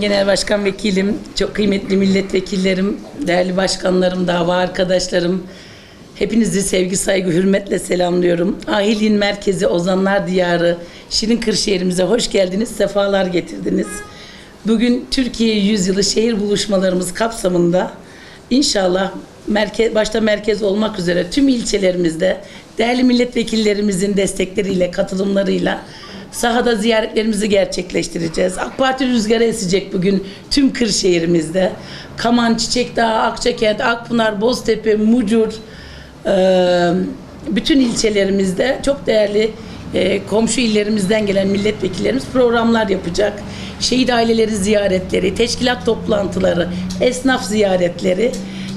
Genel Başkan Vekilim, çok kıymetli milletvekillerim, değerli başkanlarım, dava arkadaşlarım, hepinizi sevgi, saygı, hürmetle selamlıyorum. Ahilin merkezi Ozanlar Diyarı, Şirin Kırşehir'imize hoş geldiniz, sefalar getirdiniz. Bugün Türkiye Yüzyılı şehir buluşmalarımız kapsamında inşallah merkez, başta merkez olmak üzere tüm ilçelerimizde değerli milletvekillerimizin destekleriyle, katılımlarıyla sahada ziyaretlerimizi gerçekleştireceğiz. AK Parti rüzgarı esecek bugün tüm Kırşehir'imizde. Kaman, Çiçekdağ, Akçakent, Akpınar, Boztepe, Mucur, eee, bütün ilçelerimizde çok değerli e, komşu illerimizden gelen milletvekillerimiz programlar yapacak. Şehit aileleri ziyaretleri, teşkilat toplantıları, esnaf ziyaretleri.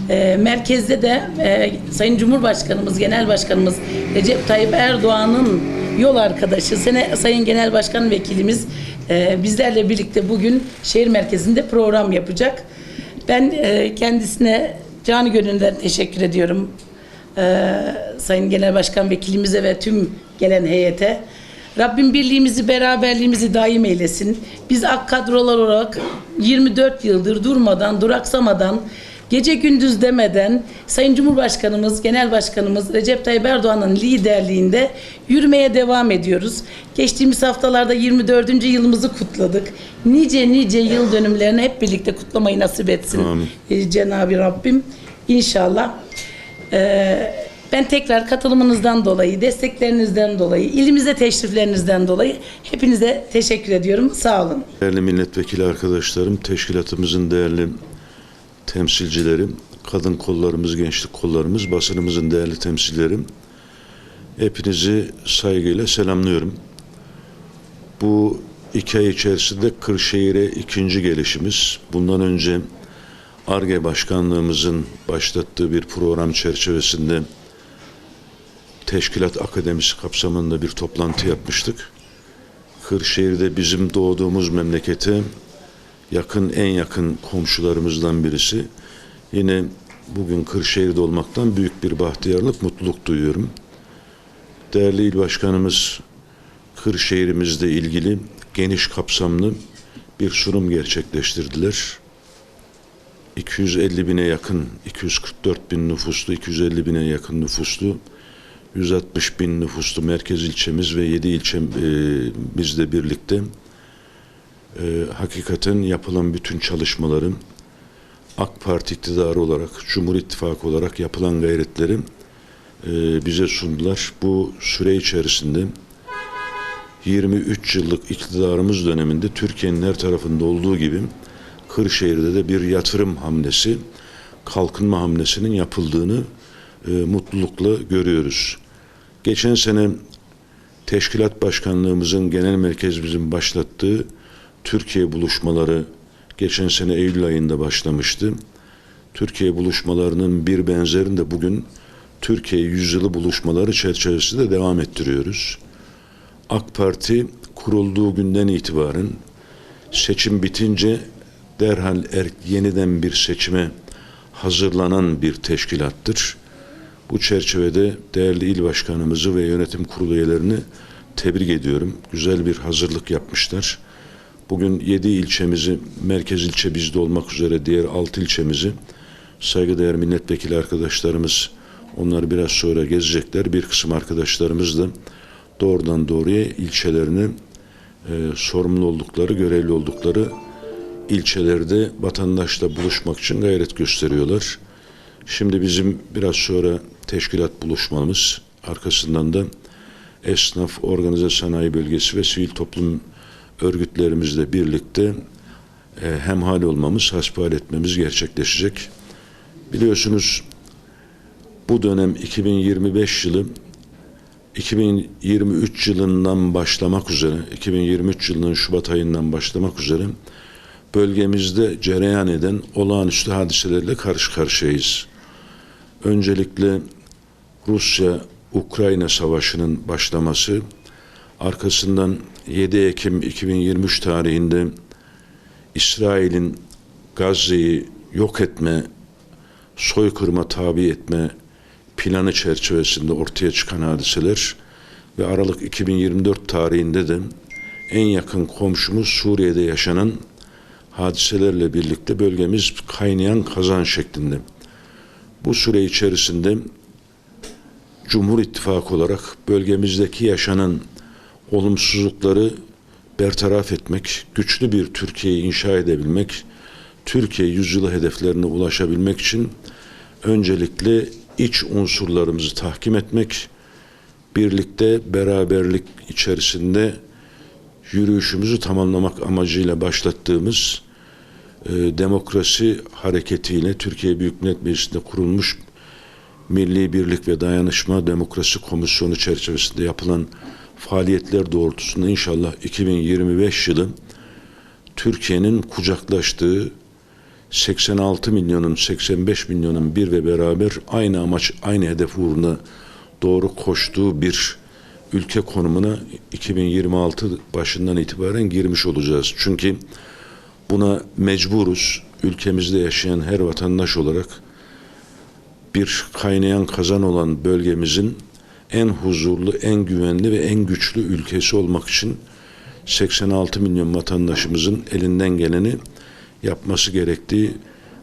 E, merkezde de e, Sayın Cumhurbaşkanımız, Genel Başkanımız Recep Tayyip Erdoğan'ın yol arkadaşı, sene, Sayın Genel Başkan Vekilimiz e, bizlerle birlikte bugün şehir merkezinde program yapacak. Ben e, kendisine canı gönülden teşekkür ediyorum. Ee, Sayın Genel Başkan Vekilimize ve tüm gelen heyete. Rabbim birliğimizi, beraberliğimizi daim eylesin. Biz AK kadrolar olarak 24 yıldır durmadan, duraksamadan, gece gündüz demeden Sayın Cumhurbaşkanımız, Genel Başkanımız Recep Tayyip Erdoğan'ın liderliğinde yürümeye devam ediyoruz. Geçtiğimiz haftalarda 24. yılımızı kutladık. Nice nice yıl dönümlerini hep birlikte kutlamayı nasip etsin Amin. e, Cenab-ı Rabbim. İnşallah. Ee, ben tekrar katılımınızdan dolayı, desteklerinizden dolayı, ilimize teşriflerinizden dolayı hepinize teşekkür ediyorum. Sağ olun. Değerli milletvekili arkadaşlarım, teşkilatımızın değerli temsilcileri, kadın kollarımız, gençlik kollarımız, basınımızın değerli temsilcileri, hepinizi saygıyla selamlıyorum. Bu iki ay içerisinde Kırşehir'e ikinci gelişimiz. Bundan önce ARGE Başkanlığımızın başlattığı bir program çerçevesinde Teşkilat Akademisi kapsamında bir toplantı yapmıştık. Kırşehir'de bizim doğduğumuz memlekete yakın en yakın komşularımızdan birisi. Yine bugün Kırşehir'de olmaktan büyük bir bahtiyarlık, mutluluk duyuyorum. Değerli il başkanımız Kırşehir'imizle ilgili geniş kapsamlı bir sunum gerçekleştirdiler. 250 bine yakın, 244 bin nüfuslu, 250 bine yakın nüfuslu 160 bin nüfuslu merkez ilçemiz ve 7 ilçemizle birlikte e, hakikaten yapılan bütün çalışmaların AK Parti iktidarı olarak, Cumhur İttifakı olarak yapılan gayretleri e, bize sundular. Bu süre içerisinde 23 yıllık iktidarımız döneminde Türkiye'nin her tarafında olduğu gibi Kırşehir'de de bir yatırım hamlesi, kalkınma hamlesinin yapıldığını e, mutlulukla görüyoruz. Geçen sene teşkilat başkanlığımızın genel merkezimizin başlattığı Türkiye buluşmaları geçen sene Eylül ayında başlamıştı. Türkiye buluşmalarının bir benzerini de bugün Türkiye yüzyılı buluşmaları çerçevesinde devam ettiriyoruz. AK Parti kurulduğu günden itibaren seçim bitince derhal er, yeniden bir seçime hazırlanan bir teşkilattır. Bu çerçevede değerli il başkanımızı ve yönetim kurulu üyelerini tebrik ediyorum. Güzel bir hazırlık yapmışlar. Bugün 7 ilçemizi, merkez ilçe bizde olmak üzere diğer 6 ilçemizi saygıdeğer milletvekili arkadaşlarımız onları biraz sonra gezecekler. Bir kısım arkadaşlarımız da doğrudan doğruya ilçelerini e, sorumlu oldukları, görevli oldukları ilçelerde vatandaşla buluşmak için gayret gösteriyorlar. Şimdi bizim biraz sonra teşkilat buluşmamız, arkasından da esnaf, organize sanayi bölgesi ve sivil toplum örgütlerimizle birlikte e, hemhal olmamız, hasbihal etmemiz gerçekleşecek. Biliyorsunuz bu dönem 2025 yılı 2023 yılından başlamak üzere, 2023 yılının Şubat ayından başlamak üzere bölgemizde cereyan eden olağanüstü hadiselerle karşı karşıyayız. Öncelikle Rusya-Ukrayna savaşının başlaması, arkasından 7 Ekim 2023 tarihinde İsrail'in Gazze'yi yok etme, soykırıma tabi etme planı çerçevesinde ortaya çıkan hadiseler ve Aralık 2024 tarihinde de en yakın komşumuz Suriye'de yaşanan hadiselerle birlikte bölgemiz kaynayan kazan şeklinde. Bu süre içerisinde Cumhur İttifakı olarak bölgemizdeki yaşanan olumsuzlukları bertaraf etmek, güçlü bir Türkiye'yi inşa edebilmek, Türkiye yüzyılı hedeflerine ulaşabilmek için öncelikle iç unsurlarımızı tahkim etmek, birlikte beraberlik içerisinde yürüyüşümüzü tamamlamak amacıyla başlattığımız e, demokrasi hareketiyle Türkiye Büyük Millet Meclisi'nde kurulmuş Milli Birlik ve Dayanışma Demokrasi Komisyonu çerçevesinde yapılan faaliyetler doğrultusunda inşallah 2025 yılı Türkiye'nin kucaklaştığı 86 milyonun 85 milyonun bir ve beraber aynı amaç aynı hedef uğruna doğru koştuğu bir ülke konumuna 2026 başından itibaren girmiş olacağız. Çünkü buna mecburuz. Ülkemizde yaşayan her vatandaş olarak bir kaynayan kazan olan bölgemizin en huzurlu, en güvenli ve en güçlü ülkesi olmak için 86 milyon vatandaşımızın elinden geleni yapması gerektiği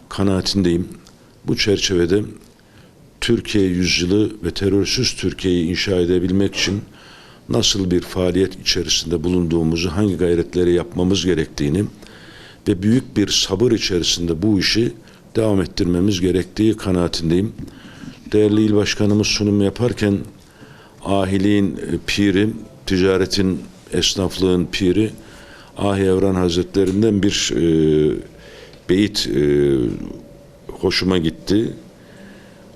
kanaatindeyim. Bu çerçevede Türkiye yüzyılı ve terörsüz Türkiye'yi inşa edebilmek için nasıl bir faaliyet içerisinde bulunduğumuzu, hangi gayretleri yapmamız gerektiğini ve büyük bir sabır içerisinde bu işi devam ettirmemiz gerektiği kanaatindeyim. Değerli il başkanımız sunum yaparken ahiliğin e, piri, ticaretin, esnaflığın piri Ahi Evran Hazretlerinden bir e, beyit e, hoşuma gitti.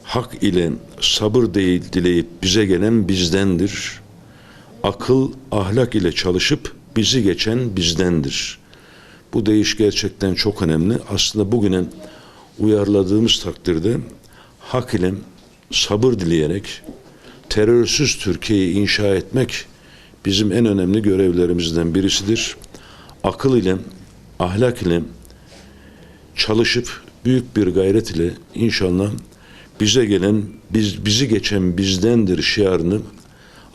Hak ile sabır değil dileyip bize gelen bizdendir. Akıl ahlak ile çalışıp bizi geçen bizdendir. Bu deyiş gerçekten çok önemli. Aslında bugüne uyarladığımız takdirde hak ile sabır dileyerek terörsüz Türkiye'yi inşa etmek bizim en önemli görevlerimizden birisidir. Akıl ile, ahlak ile çalışıp büyük bir gayret ile inşallah bize gelen, biz, bizi geçen bizdendir şiarını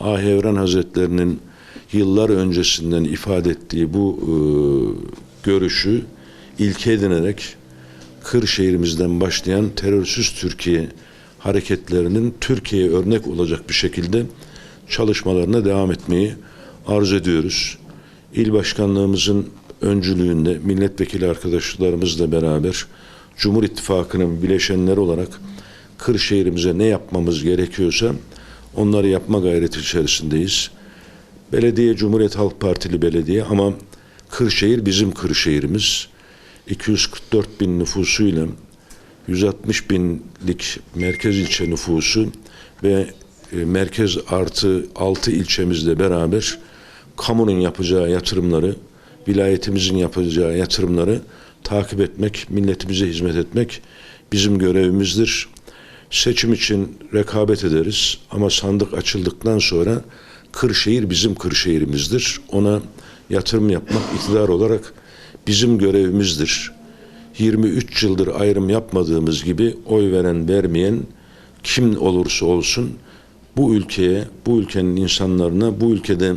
Ah Evran Hazretlerinin yıllar öncesinden ifade ettiği bu e, görüşü ilke edinerek Kırşehirimizden başlayan terörsüz Türkiye hareketlerinin Türkiye'ye örnek olacak bir şekilde çalışmalarına devam etmeyi arz ediyoruz. İl başkanlığımızın öncülüğünde milletvekili arkadaşlarımızla beraber Cumhur İttifakı'nın bileşenleri olarak Kırşehir'imize ne yapmamız gerekiyorsa onları yapma gayreti içerisindeyiz. Belediye Cumhuriyet Halk Partili belediye ama Kırşehir bizim Kırşehir'imiz. 244 bin nüfusuyla 160 binlik merkez ilçe nüfusu ve e, merkez artı 6 ilçemizle beraber kamunun yapacağı yatırımları, vilayetimizin yapacağı yatırımları takip etmek, milletimize hizmet etmek bizim görevimizdir. Seçim için rekabet ederiz ama sandık açıldıktan sonra Kırşehir bizim Kırşehir'imizdir. Ona yatırım yapmak iktidar olarak bizim görevimizdir. 23 yıldır ayrım yapmadığımız gibi oy veren vermeyen kim olursa olsun bu ülkeye, bu ülkenin insanlarına, bu ülkede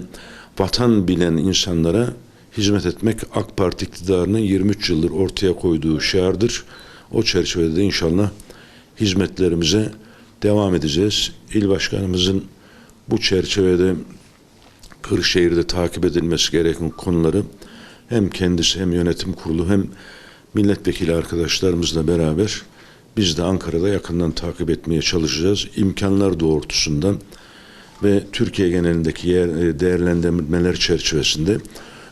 vatan bilen insanlara hizmet etmek AK Parti iktidarının 23 yıldır ortaya koyduğu şiardır. O çerçevede de inşallah hizmetlerimize devam edeceğiz. İl başkanımızın bu çerçevede Kırşehir'de takip edilmesi gereken konuları hem kendisi hem yönetim kurulu hem milletvekili arkadaşlarımızla beraber biz de Ankara'da yakından takip etmeye çalışacağız. İmkanlar doğrultusunda ve Türkiye genelindeki yer, e, değerlendirmeler çerçevesinde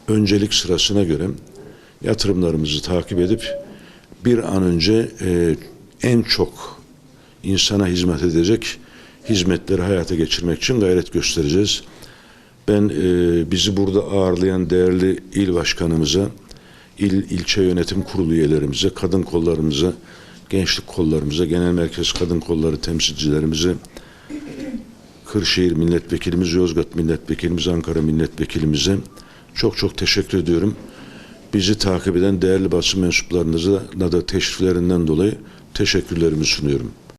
öncelik sırasına göre yatırımlarımızı takip edip bir an önce e, en çok insana hizmet edecek hizmetleri hayata geçirmek için gayret göstereceğiz. Ben e, bizi burada ağırlayan değerli il başkanımıza, il ilçe yönetim kurulu üyelerimize, kadın kollarımıza, gençlik kollarımıza, genel merkez kadın kolları temsilcilerimize, Kırşehir milletvekilimiz, Yozgat milletvekilimiz, Ankara milletvekilimize çok çok teşekkür ediyorum. Bizi takip eden değerli basın mensuplarınıza da teşriflerinden dolayı teşekkürlerimi sunuyorum.